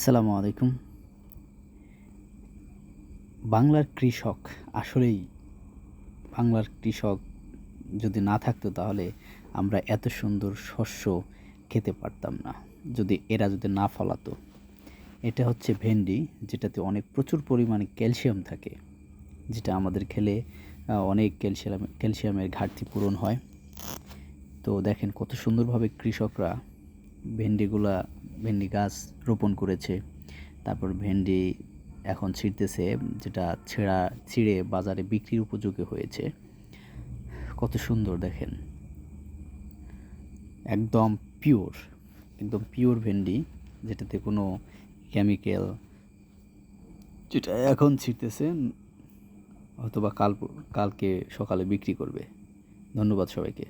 আসসালামু আলাইকুম। বাংলার কৃষক আসলেই বাংলার কৃষক যদি না থাকতো তাহলে আমরা এত সুন্দর শস্য খেতে পারতাম না, যদি এরা যদি না ফলাতো। এটা হচ্ছে ভেন্ডি, যেটাতে অনেক প্রচুর পরিমাণে ক্যালসিয়াম থাকে, যেটা আমাদের খেলে অনেক ক্যালসিয়াম, ক্যালসিয়ামের ঘাটতি পূরণ হয়। তো দেখেন কত সুন্দরভাবে কৃষকরা ভেন্ডিগুলা, ভেন্ডি গাছ রোপণ করেছে। তারপর ভেন্ডি এখন ছিঁড়তেছে, যেটা ছেঁড়া, ছিঁড়ে বাজারে বিক্রির উপযোগী হয়েছে। কত সুন্দর দেখেন। একদম পিওর একদম পিওর ভেন্ডি, যেটাতে কোনো কেমিক্যাল যেটা এখন ছিঁড়তেছে, হয়তোবা কাল, কালকে সকালে বিক্রি করবে। ধন্যবাদ সবাইকে।